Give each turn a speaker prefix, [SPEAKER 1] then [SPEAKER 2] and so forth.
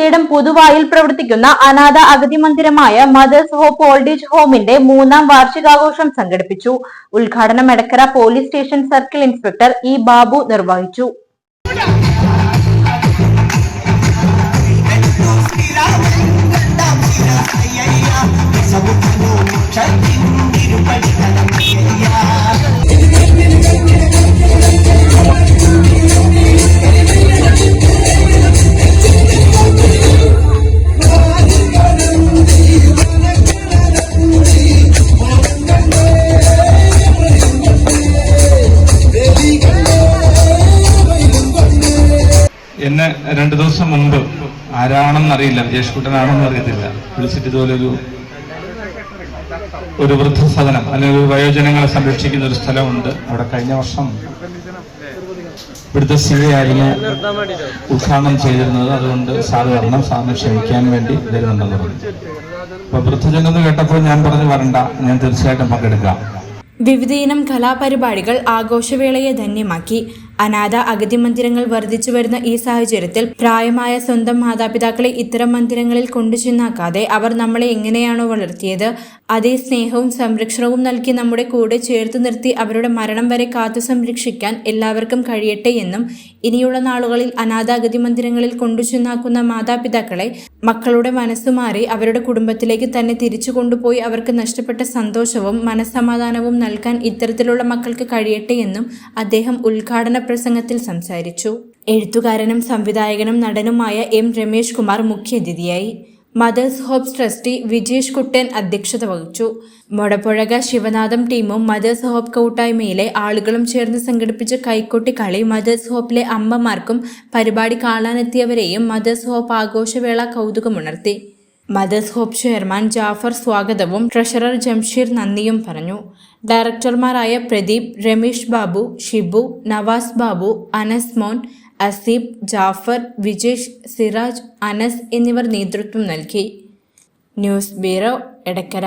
[SPEAKER 1] ബൂത്തേടം പുതുവായിൽ പ്രവർത്തിക്കുന്ന അനാഥ അഗതി മന്ദിരമായ മദേഴ്സ് ഹോപ്പ് ഓൾഡ് ഏജ് ഹോമിന്റെ മൂന്നാം വാർഷികാഘോഷം സംഘടിപ്പിച്ചു. ഉദ്ഘാടനം Edakkara police station circle inspector E Babu നിർവഹിച്ചു.
[SPEAKER 2] എന്നെ രണ്ടു ദിവസം മുമ്പ് ആരാണെന്നറിയില്ല വിജേഷ് കുട്ടനാണെന്ന് അറിയത്തില്ല. വിളിച്ചിട്ട് ഇതുപോലെ ഒരു ഒരു വൃദ്ധസദനം അല്ലെങ്കിൽ വയോജനങ്ങളെ സംരക്ഷിക്കുന്ന ഒരു സ്ഥലമുണ്ട്. അവിടെ കഴിഞ്ഞ വർഷം ഇവിടുത്തെ സി ആയിരുന്നു ഉദ്ഘാടനം ചെയ്തിരുന്നത്. അതുകൊണ്ട് സാറ് വരണം. സാറിനെ ക്ഷണിക്കാൻ വേണ്ടി വരുന്നുണ്ടെന്ന് പറഞ്ഞു. അപ്പൊ വൃദ്ധജനം കേട്ടപ്പോൾ ഞാൻ പറഞ്ഞു വരണ്ട. ഞാൻ തീർച്ചയായിട്ടും പങ്കെടുക്കാം.
[SPEAKER 3] വിവിധയിനം കലാപരിപാടികൾ ആഘോഷവേളയെ ധന്യമാക്കി. അനാഥ അഗതി മന്ദിരങ്ങൾ വർദ്ധിച്ചു വരുന്ന ഈ സാഹചര്യത്തിൽ പ്രായമായ സ്വന്തം മാതാപിതാക്കളെ ഇത്തരം മന്ദിരങ്ങളിൽ കൊണ്ടുചെന്നാക്കാതെ അവർ നമ്മളെ എങ്ങനെയാണോ വളർത്തിയത് അതേ സ്നേഹവും സംരക്ഷണവും നൽകി നമ്മുടെ കൂടെ ചേർത്ത് നിർത്തി അവരുടെ മരണം വരെ കാത്തു സംരക്ഷിക്കാൻ എല്ലാവർക്കും കഴിയട്ടെ എന്നും ഇനിയുള്ള നാളുകളിൽ അനാഥ അഗതി മന്ദിരങ്ങളിൽ കൊണ്ടുചെന്നാക്കുന്ന മാതാപിതാക്കളെ മക്കളുടെ മനസ്സുമാറി അവരുടെ കുടുംബത്തിലേക്ക് തന്നെ തിരിച്ചു കൊണ്ടുപോയി അവർക്ക് നഷ്ടപ്പെട്ട സന്തോഷവും മനസ്സമാധാനവും നൽകാൻ ഇത്തരത്തിലുള്ള മക്കൾക്ക് കഴിയട്ടെ എന്നും അദ്ദേഹം ഉദ്ഘാടന പ്രസംഗത്തിൽ സംസാരിച്ചു. എഴുത്തുകാരനും സംവിധായകനും നടനുമായ എം രമേഷ് കുമാർ മുഖ്യാതിഥിയായി. Mother's hopes trustee Vijesh Kuttan അധ്യക്ഷത വഹിച്ചു. മൊടപ്പുഴക ശിവനാഥം ടീമും മദേഴ്സ് ഹോപ്പ് കൂട്ടായ്മയിലെ ആളുകളും ചേർന്ന് സംഘടിപ്പിച്ച കൈക്കൊട്ടി കളി മദേഴ്സ് ഹോപ്പിലെ അമ്മമാർക്കും പരിപാടി കാണാനെത്തിയവരെയും മദേഴ്സ് ഹോപ്പ് ആഘോഷവേള കൗതുകമുണർത്തി. മദേഴ്സ് ഹോപ്പ് ചെയർമാൻ ജാഫർ സ്വാഗതവും ട്രഷറർ ജംഷീർ നന്ദിയും പറഞ്ഞു. ഡയറക്ടർമാരായ പ്രദീപ് രമേഷ് ബാബു ഷിബു നവാസ് ബാബു അനസ് മോൻ അസീബ് ജാഫർ വിജേഷ് സിറാജ് അനസ് എന്നിവർ നേതൃത്വം നൽകി. News bureau Edakkara.